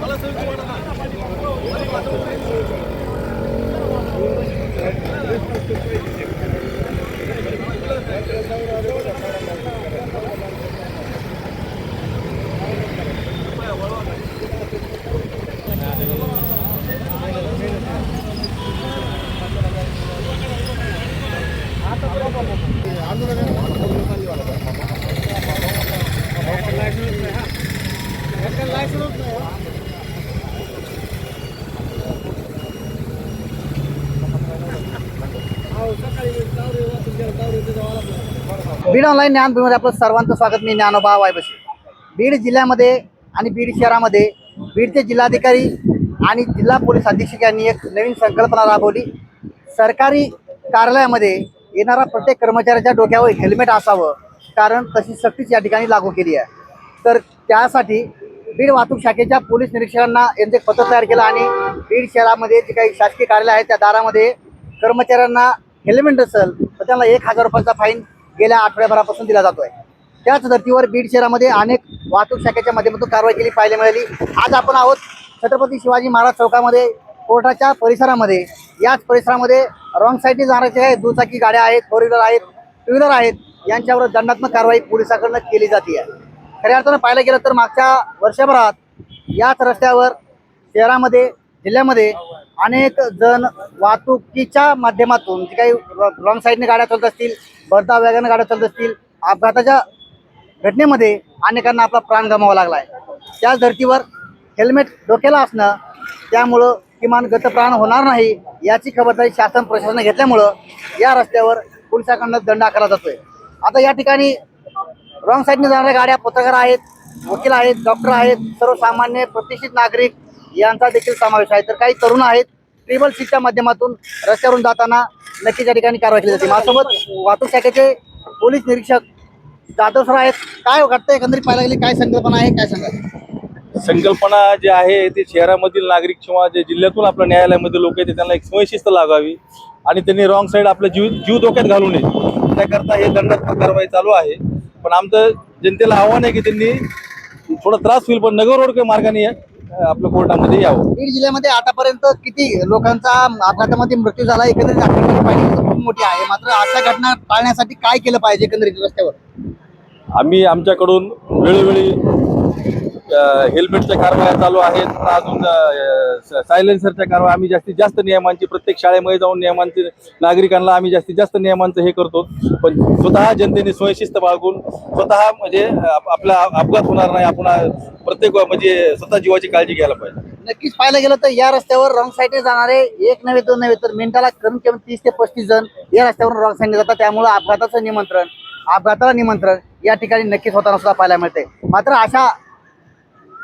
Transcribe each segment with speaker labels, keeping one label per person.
Speaker 1: मला बीड ऑनलाईन ज्ञानभूमीमध्ये आपलं सर्वांचं स्वागत. मी ज्ञानोबा वायबशी बीड जिल्ह्यामध्ये आणि बीड शहरामध्ये बीडचे जिल्हाधिकारी आणि जिल्हा पोलीस अधीक्षक यांनी एक नवीन संकल्पना राबवली. सरकारी कार्यालयामध्ये येणारा प्रत्येक कर्मचाऱ्याच्या डोक्यावर हेल्मेट असावं कारण तशी सक्तीच या ठिकाणी लागू केली आहे. तर त्यासाठी बीड वाहतूक शाखेच्या पोलीस निरीक्षकांना यांचे एक पत्र तयार केलं आणि बीड शहरामध्ये जे काही शासकीय कार्यालय आहेत त्या दारामध्ये कर्मचाऱ्यांना हेल्मेट नसेल तर त्यांना एक हजार रुपयाचा फाईन गेल्या आठवड्याभरापासून दिला जातोय. त्याच धर्तीवर बीड शहरामध्ये अनेक वाहतूक शाखेच्या माध्यमातून कारवाई केली पाहायला मिळाली. आज आपण आहोत छत्रपती शिवाजी महाराज चौकामध्ये कोर्टाच्या परिसरामध्ये. याच परिसरामध्ये रॉंग साईडने जाणारे जे दुचाकी गाड्या आहेत फोर व्हीलर आहेत टू व्हीलर आहेत यांच्यावर दंडात्मक कारवाई पोलिसाकडनं केली जाते. आहे खऱ्या अर्थानं पाहायला गेलं तर मागच्या वर्षभरात याच रस्त्यावर शहरामध्ये जिल्ह्यामध्ये अनेक जण वाहतुकीच्या माध्यमातून जे काही रॉंग साईडने गाड्या चालत असतील भरता वेगाने गाड्या चालत असतील अपघाताच्या घटनेमध्ये अनेकांना आपला प्राण गमावा लागला आहे त्याच धर्तीवर हेल्मेट डोक्याला असणं त्यामुळं किमान गतप्राण होणार नाही याची खबरदारी शासन प्रशासनाने घेतल्यामुळं या रस्त्यावर पोलिसांकडनं दंड आकारला जातोय. आता या ठिकाणी रॉंग साईडने जाणाऱ्या गाड्या पत्रकार आहेत वकील आहेत डॉक्टर आहेत सर्वसामान्य प्रतिष्ठित नागरिक यांचा देखील समावेश आहे. तर काही तरुण आहेत ट्रिबल सीटच्या माध्यमातून रस्त्यावरून जाताना नक्कीच या ठिकाणी कारवाई केली जाते. माझ्यासोबत वाहतूक शाखेचे पोलीस निरीक्षक जाधव सर आहेत. काय हो, वाटतं एकंदरीत पाहायला गेली काय संकल्पना आहे काय सांगा
Speaker 2: संकल्पना जे आहे ते शहरामधील नागरिक किंवा जे जिल्ह्यातून आपल्या न्यायालयामध्ये लोक आहेत त्यांना एक स्वयंशिस्त लागावी आणि त्यांनी रॉंग साईड आपला जीव जीव धोक्यात घालू नये. त्याकरता हे दंडात्मक कारवाई चालू आहे. पण आमचं जनतेला आव्हान आहे की त्यांनी थोडा त्रास होईल पण नगर रोड मार्गाने अं, आपल्या कोर्टामध्ये यावं.
Speaker 1: बीड जिल्ह्यामध्ये आतापर्यंत किती लोकांचा अपघातामध्ये मृत्यू झाला? एकंदरीत आकडेवारी तर खूप मोठी आहे. मात्र अशा घटना टाळण्यासाठी काय केलं पाहिजे एकंदरीत रस्त्यावर?
Speaker 2: आम्ही आमच्याकडून वेळोवेळी हेल्मेटच्या कारवाया चालू आहेत. अजून सायलेन्सरच्या कारवाया आम्ही जास्तीत जास्त नियमांची प्रत्येक शाळेमध्ये जाऊन नियमांचे नागरिकांना आम्ही जास्तीत जास्त नियमांचं हे करतो. पण स्वतः जनतेने स्वयंशिस्त बाळगून स्वतः म्हणजे आपला अपघात होणार नाही आपण प्रत्येक म्हणजे स्वतः जीवाची काळजी घ्यायला पाहिजे.
Speaker 1: नक्कीच पाहायला गेलं तर या रस्त्यावर रॉंग साईडने जाणारे एक नव्हे दोन नव्हे तर मिनिटाला कमीत कमी तीस ते पस्तीस जण या रस्त्यावरून रॉंग साईडने जातात. त्यामुळे अपघाताचं निमंत्रण अपघाताला निमंत्रण या ठिकाणी नक्कीच होताना सुद्धा पाहायला मिळते मात्र अशा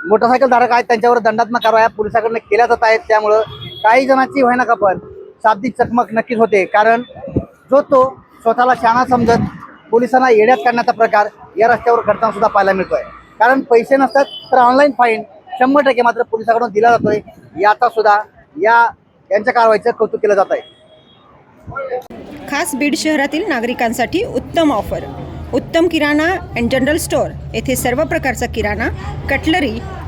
Speaker 1: मोटरसायकल धारक आहेत त्यांच्यावर दंडात्मक कारवाया पोलिसाकडनं केल्या जात आहेत. त्यामुळं काही जणांची होईना का पण शाब्दिक चकमक नक्कीच होते. कारण जो तो स्वतःला शाणा समजत पोलिसांना येड्यात काढण्याचा प्रकार या रस्त्यावर घडताना सुद्धा पाहायला मिळतोय. कारण पैसे नसतात तर ऑनलाईन फाईन शंभर टक्के मात्र पोलिसाकडून दिला जातोय. याचा सुद्धा या यांच्या कारवाईचं कौतुक केलं जात आहे.
Speaker 3: खास बीड शहरातील नागरिकांसाठी उत्तम ऑफर उत्तम किराणा अँड जनरल स्टोअर येथे सर्व प्रकारचा किराणा कटलरी